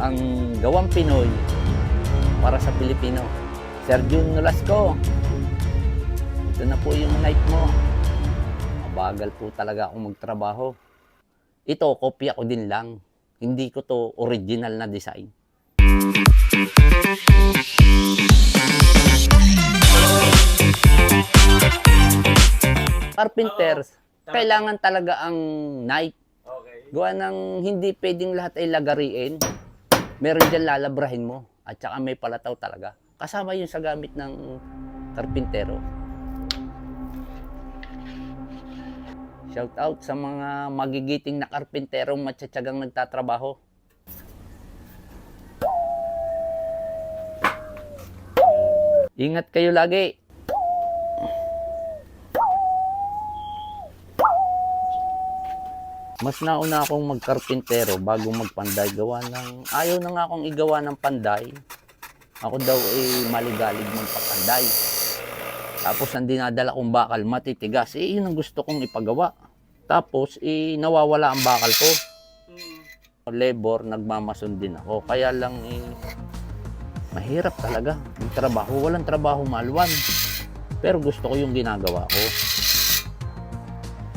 ang gawang Pinoy para sa Pilipino. Sir Jun Nolasco, ito na po yung night mo. Mabagal po talaga akong magtrabaho. Ito, kopya ko din lang. Hindi ko to original na design. Carpenters, kailangan talaga ang night. Okay. Gawa ng hindi pwedeng lahat ay lagariin. Meron dyan lalabrahin mo. At saka may palataw talaga. Kasama yun sa gamit ng karpintero. Shout out sa mga magigiting na karpinterong matsatsagang nagtatrabaho. Ingat kayo lagi. Mas nauna akong magkarpintero bago magpanday. Gawa ng, ayaw na nga akong igawa ng panday. Ako daw ay maligalig magpapanday. Tapos ang dinadala kong bakal matitigas. Eh, yun ang gusto kong ipagawa. Tapos, eh, nawawala ang bakal ko. Labor, nagmamason din ako. Kaya lang, eh, mahirap talaga. Yung trabaho, walang trabaho maluwan. Pero gusto ko yung ginagawa ko.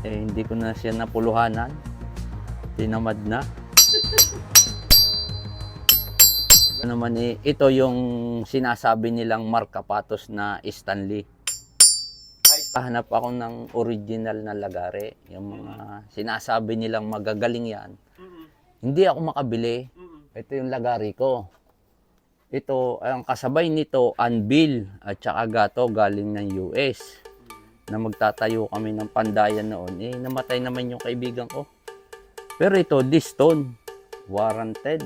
Eh, hindi ko na siya napuluhanan. Tinamad na. Ano naman eh, ito yung sinasabi nilang markapatos na Stanley. Hanap ako ng original na lagare. Yung mga sinasabi nilang magagaling yan. Hindi ako makabili. Ito yung lagari ko. Ito, ang kasabay nito, anvil at saka gato galing ng US. Na magtatayo kami ng pandayan noon. Eh, namatay naman yung kaibigan ko. Pero ito, Diston. Warranted.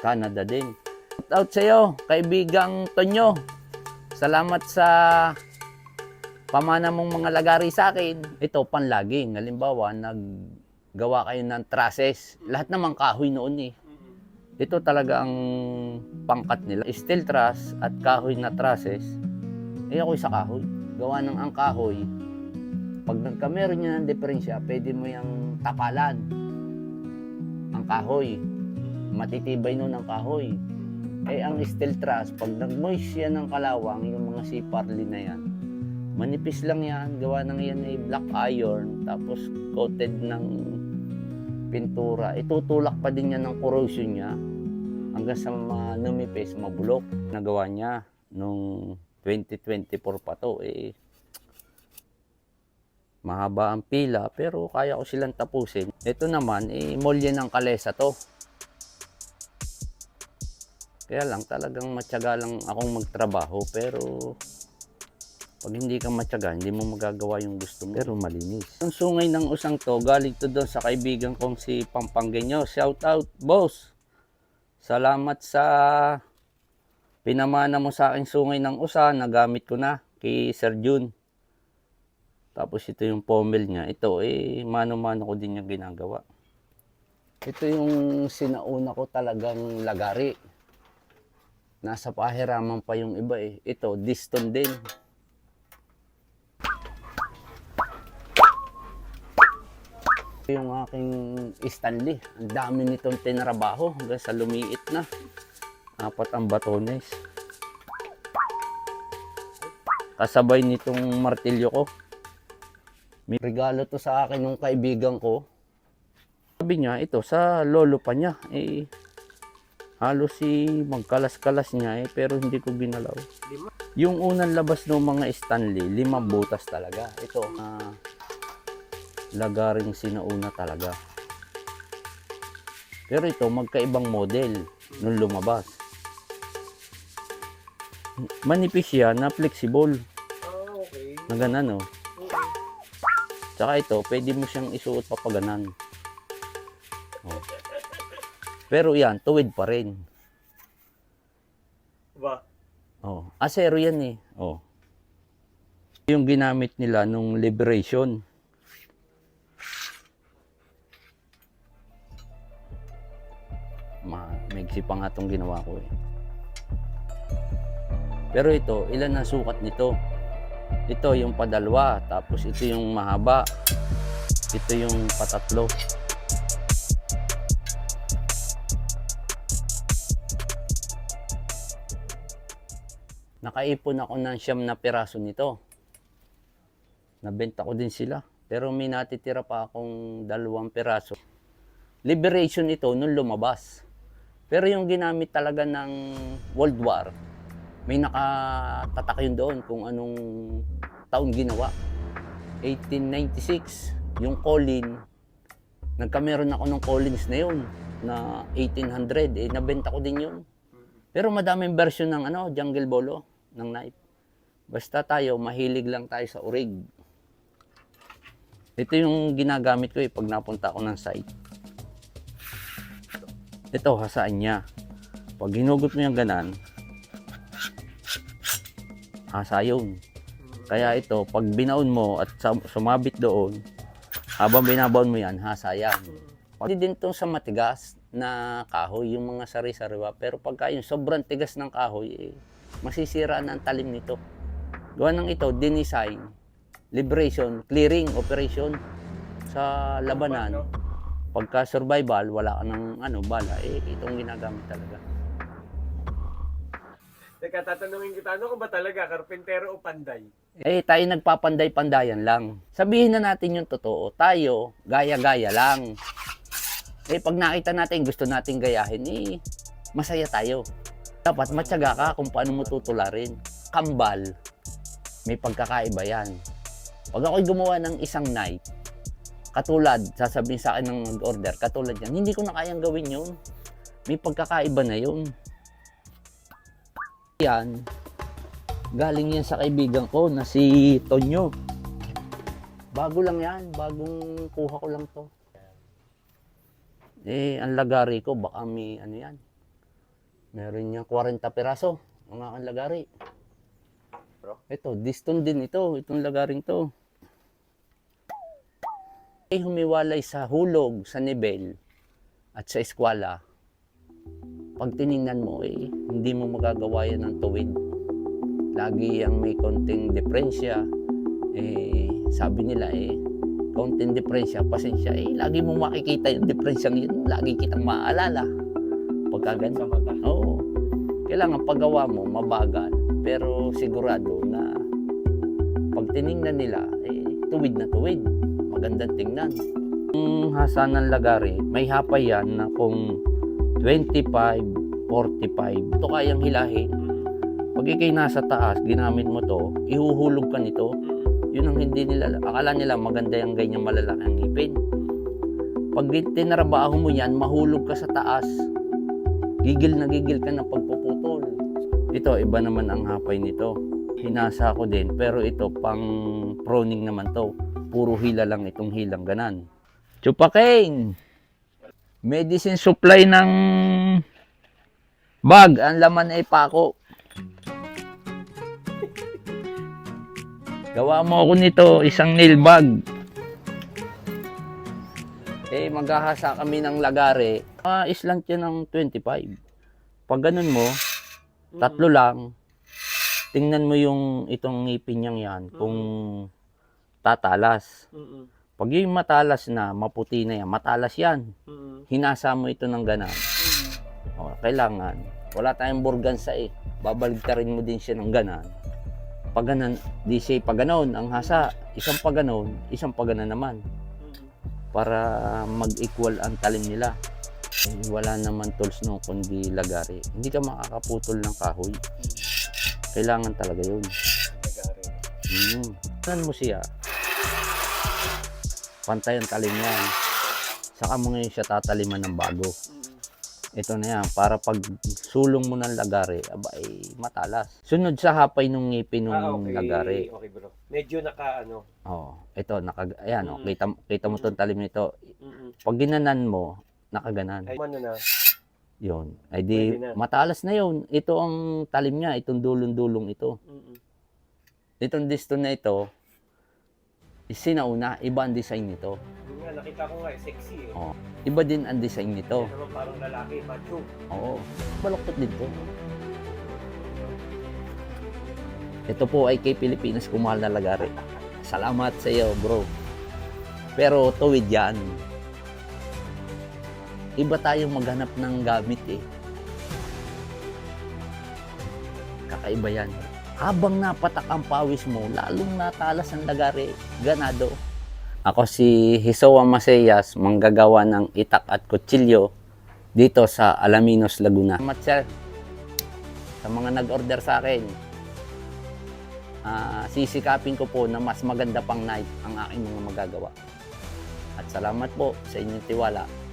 Canada din. Shout out sa'yo, kaibigang Tonyo. Salamat sa pamana mong mga lagari sa akin. Ito, panlaging. Halimbawa, naggawa kayo ng trusses. Lahat naman kahoy noon eh. Ito talaga ang pangkat nila. Steel truss at kahoy na trusses. Eh ako'y sa kahoy. Gawa ng ang kahoy. Pag nagkameron niya ng diferensya, pwede mo yung tapalan. Ang kahoy. Matitibay nun ang kahoy. Eh ang steel truss, pag nag-moist siya ng kalawang, yung mga siparli na yan, manipis lang yan. Gawa ng yan ay black iron. Tapos coated ng pintura. Itutulak pa din yan ng corrosion niya hanggang sa mga numipis, mabulok. Nagawa niya nung 2024 pa to. Eh, mahaba ang pila pero kaya ko silang tapusin. Ito naman, eh, molye ng kalesa to. Kaya lang, talagang matyaga lang akong magtrabaho pero pag hindi ka matyaga, hindi mo magagawa yung gusto mo. Pero malinis. Ang sungay ng usang to, galing to doon sa kaibigan kong si Pampanggenyo. Shout out, boss! Salamat sa pinamana mo sa akin sungay ng usa. Nagamit ko na kay Sir Jun. Tapos ito yung pommel niya. Ito, eh, mano-mano ko din yung ginagawa. Ito yung sinauna ko talagang lagari. Nasa pahiraman pa yung iba eh. Ito, diston din. Yung aking Stanley, ang dami nitong tinrabaho hanggang sa lumiit na. Apat ang batones. Kasabay nitong martilyo ko. May regalo to sa akin ng kaibigan ko. Sabi niya, ito sa lolo pa niya. Eh, halos si magkalas-kalas niya eh, pero hindi ko ginalaw. Yung unang labas ng mga Stanley, limang butas talaga. Ito, ah, lagaring sinauna talaga. Pero ito, magkaibang model nung lumabas. Manipis siya na flexible. Ah, okay. Na ganan, oh. Tsaka ito, pwede mo siyang isuot pa paganan. Oh. Pero yan, tuwid pa rin. Ba? Oh. Asero yan eh. Oh. Yung ginamit nila nung liberation. Ma, maigsi pa nga itong ginawa ko eh. Pero ito, ilan ang sukat nito? Ito yung padalwa, tapos ito yung mahaba. Ito yung patatlo. Nakaipon ako ng siyam na piraso nito. Nabenta ko din sila. Pero may natitira pa akong dalawang piraso. Liberation ito nung lumabas. Pero yung ginamit talaga ng World War, may nakatatak yun doon kung anong taon ginawa. 1896, yung Colin, nagkameron ako ng Collins na yun, na 1800, eh, nabenta ko din yun. Pero madaming version ng ano, Jungle Bolo, ng knife. Basta tayo, mahilig lang tayo sa urig. Ito yung ginagamit ko eh, pag napunta ako ng site. Ito, hasaan niya. Pag hinugot mo yung ganan, hasa yun. Kaya ito, pag binaon mo at sumabit doon, habang binabaon mo yan, hasa yan. Pwede din itong sa matigas na kahoy, yung mga sari-sariwa. Pero pagka yung sobrang tigas ng kahoy, eh, masisira na ang talim nito. Gawa ng ito, dinesign, liberation, clearing operation sa labanan. Pagka survival, wala ka ng ano, bala, eh, itong ginagamit talaga. Teka, tatanungin kita, ano ka ba talaga, karpentero o panday? Eh, tayo nagpapanday-pandayan lang. Sabihin na natin yung totoo. Tayo, gaya-gaya lang. Eh, pag nakita natin, gusto natin gayahin, eh, masaya tayo. Dapat matyaga ka kung paano mo tutularin. Kambal, may pagkakaiba yan. Pag ako'y gumawa ng isang night, katulad, sasabihin sa akin ng mag-order, katulad yan, hindi ko na kayang gawin yun. May pagkakaiba na yun. Yan, galing yan sa kaibigan ko na si Tonyo. Bago lang yan, bagong kuha ko lang to. Eh, ang lagari ko, baka may ano yan. Meron niya 40 piraso, mga ang lagari. Bro? Ito, diston din ito, itong lagaring to. Eh, humiwalay sa hulog, sa nivel, at sa eskwala. Pag tiningnan mo, eh, hindi mo magagawa yan ng tuwid lagi ang may konting diferensya. Eh, sabi nila eh, konting diferensya, pasensya, eh, lagi mo makikita yung diferensyang yun, lagi kitang maaalala. Pagka Sa mata. Oo. Kailangan paggawa mo, mabagal, pero sigurado na pag tiningnan nila, eh, tuwid na tuwid. Magandang tingnan. Yung hasa ng lagari, may hapay yan na kung 25, 45, ito kayang hilahin. Pag ikay nasa taas, ginamit mo to, ihuhulog ka nito. Yun ang hindi nila, akala nila maganda yung ganyan malalaki ang ngipin. Pag tinarabaho mo yan, mahulog ka sa taas. Gigil na gigil ka na pagpuputol. Ito, iba naman ang hapay nito. Hinasa ko din, pero ito pang proning naman to. Puro hila lang itong hilang ganan. Chupaking! Medicine supply ng bag. Ang laman ay pako. Gawa mo ako nito, isang nail bag. Eh, maghahasa kami ng lagare. Ah, islant yan ng 25. Pag ganun mo, tatlo lang. Tingnan mo yung itong ngipin niyang yan, kung tatalas. Mm-mm. Pag yung matalas na, maputi na yan, matalas yan. Mm-mm. Hinasa mo ito ng ganan. O, kailangan. Wala tayong burgansa eh. Babaligtarin mo din siya ng ganan. Pag ganan, di siya pag ganon, ang hasa, isang pag ganon, isang pag ganon naman. Para mag-equal ang talim nila. Eh, wala naman tools no, kundi lagari. Hindi ka makakaputol ng kahoy. Kailangan talaga yun. Nagari. Hmm. Tignan mo siya. Pantay ang talim yan. Saka mo ngayon siya tataliman ng bago. Ito na yan, para pag sulong mo ng lagari, aba ay matalas. Sunod sa hapay ng ngipin ng Ah, okay. lagari. Okay bro. Medyo naka ano. Oh, ito, naka, ayan, oh, Mm. kita, kita mo tong talim nito. Mm-mm. Pag ginanan mo, nakaganan. Ay, ano na. Yun. Ay di, Pwede na. matalas na yun. Ito ang talim niya, itong dulong-dulong ito. Mm-mm. Itong disto na ito, sinauna, iba ang design nito. Yun nga, nakita ko nga, eh, sexy eh. Oh. Iba din ang design nito. Yan naman parang lalaki, macho. Oo. Baluktot din to. Ito po ay kay Pilipinas kumahal na lagari. Salamat sa iyo, bro. Pero tuwid yan. Iba tayong maghanap ng gamit eh. Kakaiba yan. Habang napatak ang pawis mo, lalong natalas ang lagari, ganado. Ako si Hisowa Masayas, manggagawa ng itak at kutsilyo dito sa Alaminos, Laguna. Salamat sir sa mga nag-order sa akin. Ah, sisikapin ko po na mas maganda pang knife ang aking mga magagawa. At salamat po sa inyong tiwala.